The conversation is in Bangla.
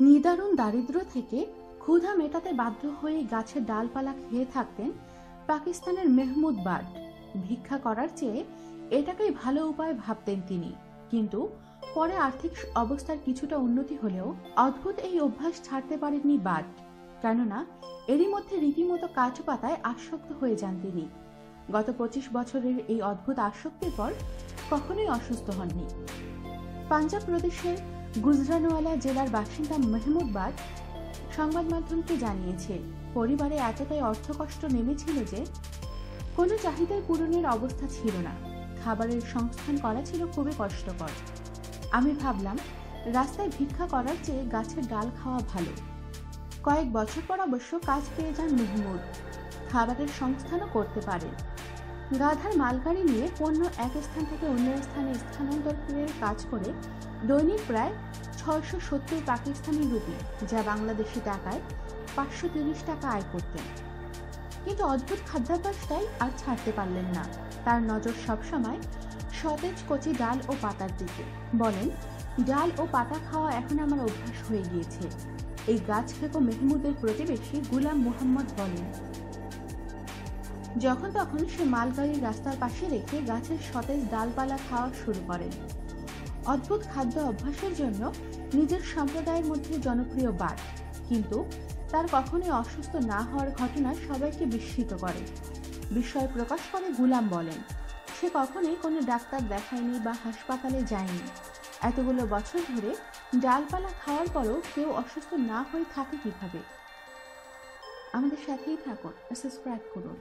নিদারুণ দারিদ্র থেকে ক্ষুধা মেটাতে বাধ্য হয়ে গাছের ডালপালা খেয়ে থাকতেন পাকিস্তানের মেহমুদ বাট ভিক্ষা করার চেয়ে এটাকেই ভালো উপায় ভাবতেন তিনি। কিন্তু পরে আর্থিক অবস্থার কিছুটা উন্নতি হলেও অদ্ভুত এই অভ্যাস ছাড়তে পারেননি বাট কেননা এরই মধ্যে রীতিমতো কাজু পাতায় আসক্ত হয়ে যান তিনি। গত পঁচিশ বছরের এই অদ্ভুত আসক্তির পর কখনোই অসুস্থ হননি। পাঞ্জাব প্রদেশের গুজরানওয়ালা জেলার বাসিন্দা মেহমুদ বাট সংবাদ মাধ্যমকে জানিয়েছে, পরিবারে এতটাই অর্থকষ্ট নেমেছিল যে কোনো চাহিদার পূরণের অবস্থা ছিল না। খাবারের সংস্থান করা ছিল খুবই কষ্টকর। আমি ভাবলাম, রাস্তায় ভিক্ষা করার চেয়ে গাছের ডাল খাওয়া ভালো। কয়েক বছর পর অবশ্য কাজ পেয়ে যান মেহমুদ। খাবারের সংস্থানও করতে পারেন। গাধার মালগাড়ি নিয়ে পণ্য এক স্থান থেকে অন্য স্থানে স্থানান্তরের কাজ করে দৈনিক প্রায় ছয়শো সত্তর পাকিস্তানি রুপি, যা বাংলাদেশি টাকায় পাঁচশো তিরিশ টাকা আয় করতেন। কিন্তু অদ্ভুত খাদ্যাভ্যাসটাই আর ছাড়তে পারলেন না। তার নজর সবসময় সতেজ কচি ডাল ও পাতার দিকে। বলেন, ডাল ও পাতা খাওয়া এখন আমার অভ্যাস হয়ে গিয়েছে। এই গাছ খেকো মেহমুদের প্রতিবেশী গুলাম মুহাম্মদ বলেন যখন তখন সে মালগাড়ির রাস্তার পাশে রেখে গাছের সতেজ ডালপালা খাওয়া শুরু করেন অদ্ভুত খাদ্য অভ্যাসের জন্য নিজের সম্প্রদায়ের মধ্যে জনপ্রিয় বাট কিন্তু তার কখনোই অসুস্থ না হওয়ার ঘটনা সবাইকে বিস্মিত করে। বিস্ময় প্রকাশ করে গুলাম বলেন, সে কখনোই কোনো ডাক্তার দেখায়নি বা হাসপাতালে যায়নি। এতগুলো বছর ধরে ডালপালা খাওয়ার পরও কেউ অসুস্থ না হয়ে থাকে কীভাবে? আমাদের সাথেই থাকুন, সাবস্ক্রাইব করুন।